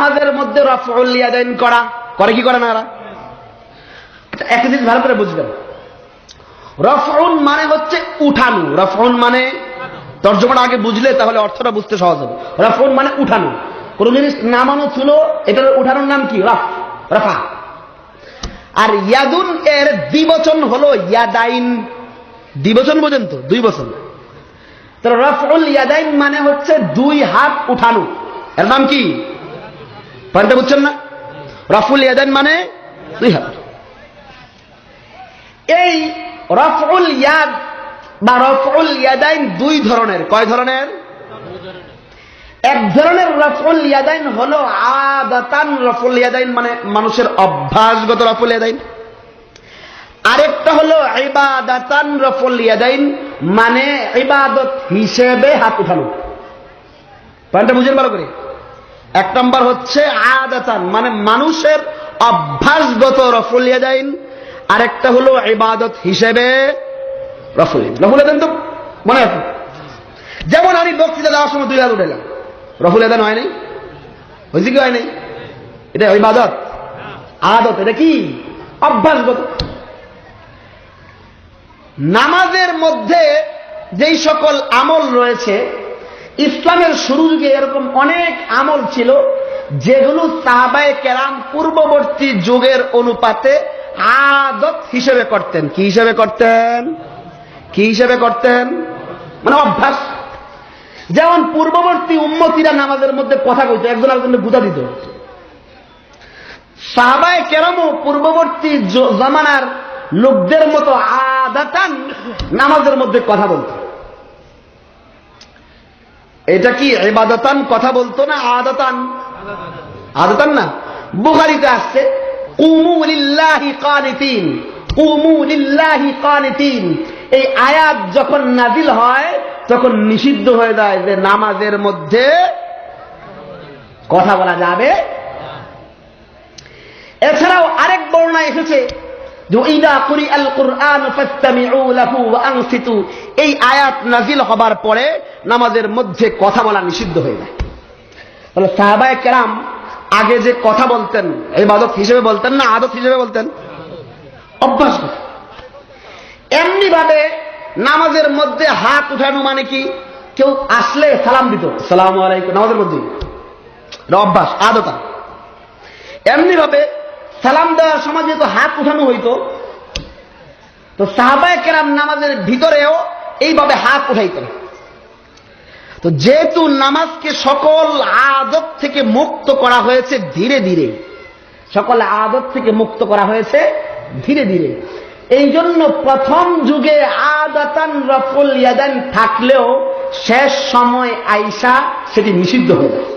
নামাজের মধ্যে রফউল ইয়াদাইন করা, করে কি করে না এরা? একটা জিনিস ভালো করে বুঝবেন। রফউন মানে হচ্ছে উঠানো। রফউন মানে তর্জমাটা আগে বুঝলে তাহলে অর্থটা বুঝতে সহজ হবে। রফউন মানে উঠানো। কোন জিনিস নামানো ছিল, এটার উঠানোর নাম কি? রফ, রফা। আর ইয়াদুন এর দ্বিবচন হলো ইয়াদাইন। দ্বিবচন বোঝেন তো? দুই বচন। তো রফউল ইয়াদাইন মানে হচ্ছে দুই হাত উঠানো। এর নাম কি? পয়েন্টটা বুঝছেন না? রফুল ইয়াদাইন মানে দুই হাত এই রফউল ইয়াদ বা রফউল ইয়াদাইন দুই ধরনের। কয় ধরনের? এক ধরনের রফুল ইয়াদাইন হলো আদাতান। রফুল ইয়াদাইন মানে মানুষের অভ্যাসগত রফুল ইয়াদাইন। আরেকটা হলো ইবাদাতান। রফুল ইয়াদাইন মানে ইবাদত হিসেবে হাত উঠানো। পয়েন্টটা বুঝেন ভালো করে। এক নম্বর হচ্ছে আদাতান মানে মানুষের অভ্যাসগত রফুল ইয়াদাইন। আরেকটা হলো ইবাদত হিসেবে রফুল রফুল তো মনে আছে? যেমন আমি বক্তৃতা দেওয়ার সময় দুই হাত উঠাইলাম। রফুল এদান হয় নাই? হয়েছে কি হয় নাই? এটা ইবাদত। আদত, এটা কি? অভ্যাসগত। নামাজের মধ্যে যেই সকল আমল রয়েছে ইসলামের শুরু যুগে এরকম অনেক আমল ছিল, যেগুলো সাহাবায়ে কেরাম পূর্ববর্তী যুগের অনুপাতে আদত হিসেবে করতেন। কি হিসেবে করতেন? কি হিসেবে করতেন? মানে অভ্যাস। যেমন পূর্ববর্তী উম্মতিরা নামাজের মধ্যে কথা কইতো, একজন আরেকজনকে গুদা দিত। সাহাবায় কেরামও পূর্ববর্তী জামানার লোকদের মতো আদাতান নামাজের মধ্যে কথা বলতো। এটা কি এবাদতান কথা বলতো না আদাতান? আদাতান না। বুখারিতে আসছে এই আয়াত যখন নাজিল হয়, তখন নিষিদ্ধ হয়ে যায় যে নামাজের মধ্যে কথা বলা যাবে এছাড়াও আরেক বর্ণনা এসেছে এই আয়াত নাজিল হবার পরে নামাজের মধ্যে কথা বলা নিষিদ্ধ হয়ে যায়। সাহাবায়ে কেরাম আগে যে কথা বলতেন, ইবাদত হিসেবে বলতেন না আদত হিসেবে বলতেন? অভ্যাস এমনি ভাবে নামাজের মধ্যে হাত উঠানো মানে কি? কেউ আসলে সালাম দিত। সালাম আলাইকুম, নামাজের মধ্যে। অভ্যাস, আদতা। এমনি ভাবে সালাম দেওয়ার সময় যেহেতু হাত উঠানো হইতো, তো সাহাবায় কেরাম নামাজের ভিতরেও এইভাবে হাত উঠাইতেন তো যেহেতু নামাজকে সকল আদত থেকে মুক্ত করা হয়েছে ধীরে ধীরে, সকল আদত থেকে মুক্ত করা হয়েছে ধীরে ধীরে এই জন্য প্রথম যুগে আদাতান রফুল ইয়াদান থাকলেও শেষ সময় আইসা সেটি নিষিদ্ধ হয়ে যায়।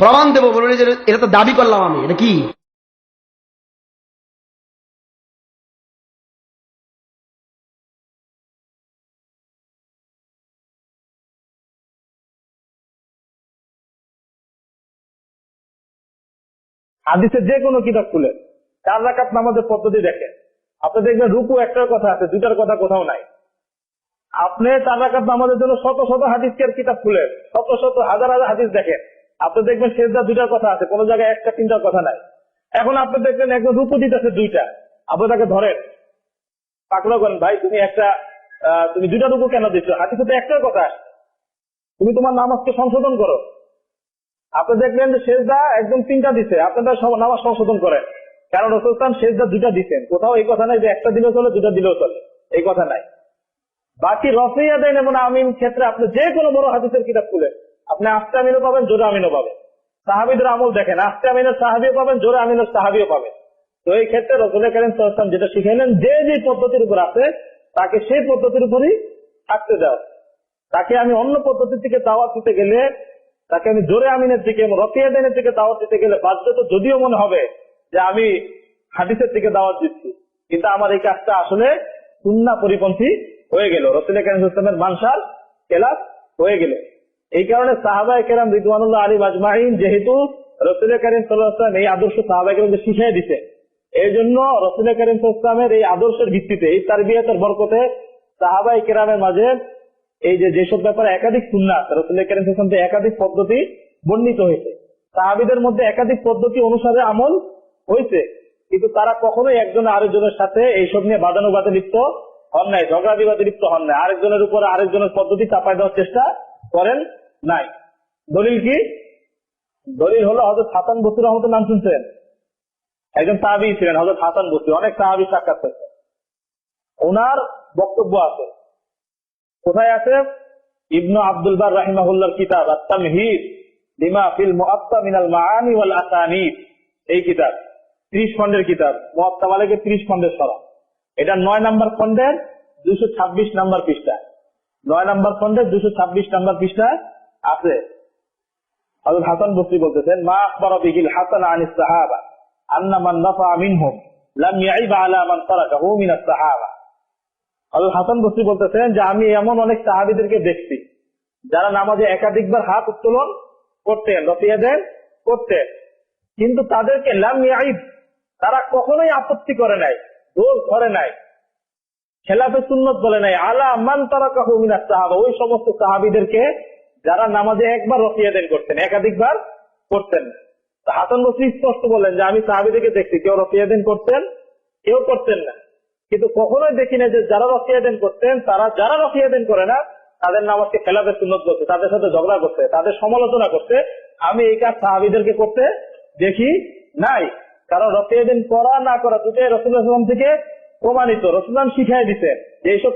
প্রমাণ দেবো বলুন যে এটা তো দাবি করলাম আমি, এটা কি? হাদিসের যে কোনো কিতাব খুলে, চার রাকাত নামাজের পদ্ধতি দেখেন। আপনি দেখবেন রুকু একটার কথা আছে দুটার কথা কোথাও নাই। আপনি চার রাকাত নামাজের জন্য শত শত হাদিসের কিতাব খুলে, শত শত হাজার হাজার হাদিস দেখেন। আপনি দেখবেন শেষদা দুটার কথা আছে, কোনো জায়গায় একটা, তিনটার কথা নাই। এখন আপনি দেখবেন একজন রুকু দিতেছে দুইটা, আপনি তাকে ধরেন। পাকড়া করেন, ভাই, তুমি একটা তুমি দুইটা রুকু কেন দিচ্ছ হাদিসে তো একটার কথা। তুমি তোমার নামাজকে সংশোধন করো। আপনি দেখলেন যে শেষদা একদম তিনটা দিছে আপনারা নামাজ সংশোধন করেন। কারণ রসুলতান শেষদা দুইটা দিচ্ছেন কোথাও এই কথা নাই যে একটা দিলেও চলে দুটা দিলেও চলে। এই কথা নাই। বাকি রফিয়া দেন এবং আমিন ক্ষেত্রে আপনি যে কোনো বড় হাদিসের কিতাব খুলেন। আপনি আস্তে আমিনও পাবেন, জোরে আমিনও পাবেন। সাহাবিদের আমল দেখেন, আস্তে আমিনের সাহাবিও পাবেন, জোরে আমিনের সাহাবিও পাবেন। তো এই ক্ষেত্রে রসুল করিম সাল্লাম যেটা শিখাইলেন যে যে পদ্ধতির উপর আছে, তাকে সেই পদ্ধতির উপরই থাকতে দাও। তাকে আমি অন্য পদ্ধতির থেকে দাওয়াত দিতে গেলে, তাকে আমি জোরে আমিনের দিকে রফিয়া দেনের দিকে দাওয়াত দিতে গেলে বাধ্য তো যদিও মনে হবে যে আমি হাদিসের দিকে দাওয়াত দিচ্ছি। কিন্তু আমার এই কাজটা আসলে সুন্না পরিপন্থী হয়ে গেল। রসুল করিম ইসলামের মানসার কেলাস হয়ে গেল। এই কারণে সাহাবাই কেরাম রিদওয়ানুল্লাহ আলী মাজমাইন যেহেতু রসুল করিম সাল্লাহাম এই আদর্শ সাহাবাই কেরামকে শিখিয়ে দিছে। এই জন্য রসুল করিম সাল্লামের এই আদর্শের ভিত্তিতে, এই তারবিয়াতের বরকতে সাহাবাই কেরামের মাঝে এই যে যেসব ব্যাপারে একাধিক সুন্নাত রসুল করিম সাল্লাম একাধিক পদ্ধতি বর্ণিত হয়েছে। সাহাবিদের মধ্যে একাধিক পদ্ধতি অনুসারে আমল হয়েছে, কিন্তু তারা কখনোই একজন আরেকজনের সাথে এইসব নিয়ে বাদানুবাদে লিপ্ত হন নাই ঝগড়া বিবাদে লিপ্ত হন নাই। আরেকজনের উপর আরেকজনের পদ্ধতি চাপাই দেওয়ার চেষ্টা করেন নাই। দলিল কি? দলিল হলো হজরত হাসান বসুর রহমতের নাম শুনছেন একজন সাহাবি ছিলেন হজরত হাসান বসরি অনেক সাহাবি সাক্ষাৎ করছেন ওনার বক্তব্য আছে। কোথায় আছে? ইবনু আব্দুল বার রাহিমাহুল্লাহর কিতাব, আত্তামহিদ লিমা ফিল মুআত্তা মিনাল মাআনি ওয়াল আসানিদ। এই কিতাব 30 খণ্ডের কিতাব। মুআত্তা মালিকের 30 খণ্ডের সরা এটা 9 নাম্বার খণ্ডের 226 নাম্বার পৃষ্ঠা 9 নাম্বার খণ্ডের 226 নাম্বার পৃষ্ঠা আছে। হযরত হাসান বসরি বলতেছেন, মা আখবরা বিহিল হাসান আনিস সাহাবা, আন্না মান নাফা মিনহুম, লাম ইয়াইব আলা মান তারাকাহু মিনাস সাহাবা। হযরত হাসান বসরি বলতেছেন যে, আমি এমন অনেক সাহাবীদেরকে দেখছি, যারা নামাজে একাধিকবার হাত উত্তোলন করতেন রফিয়া দেন করতেন, কিন্তু তাদেরকে লাম ইয়াইব, তারা কখনোই আপত্তি করে নাই দোষ ধরে নাই, খেলাফে সুন্নত বলে নাই, আলা মান তারাকাহু মিনাস সাহাবা, ওই সমস্ত সাহাবীদেরকে যারা নামাজে একবার রফিয়া দেন করতেন, একাধিকবার করতেন। হাসান বসরি স্পষ্ট বলেন যে, আমি সাহাবীদেরকে দেখছি, কেউ রফিয়া দেন করতেন, কেউ করতেন না। কিন্তু কখনোই দেখি না যে, যারা রফিয়া দেন করতেন, তারা যারা রফিয়া দেন করে না, তাদের নামাজকে খেলাফে সুন্নত করছে, তাদের সাথে ঝগড়া করছে, তাদের সমালোচনা করছে। আমি এই কাজ সাহাবিদেরকে করতে দেখি নাই। কারণ রফিয়া দিন করা না করা দুটাই রসুল থেকে প্রমাণিত রসুলাম শিখাই দিচ্ছেন যে এইসব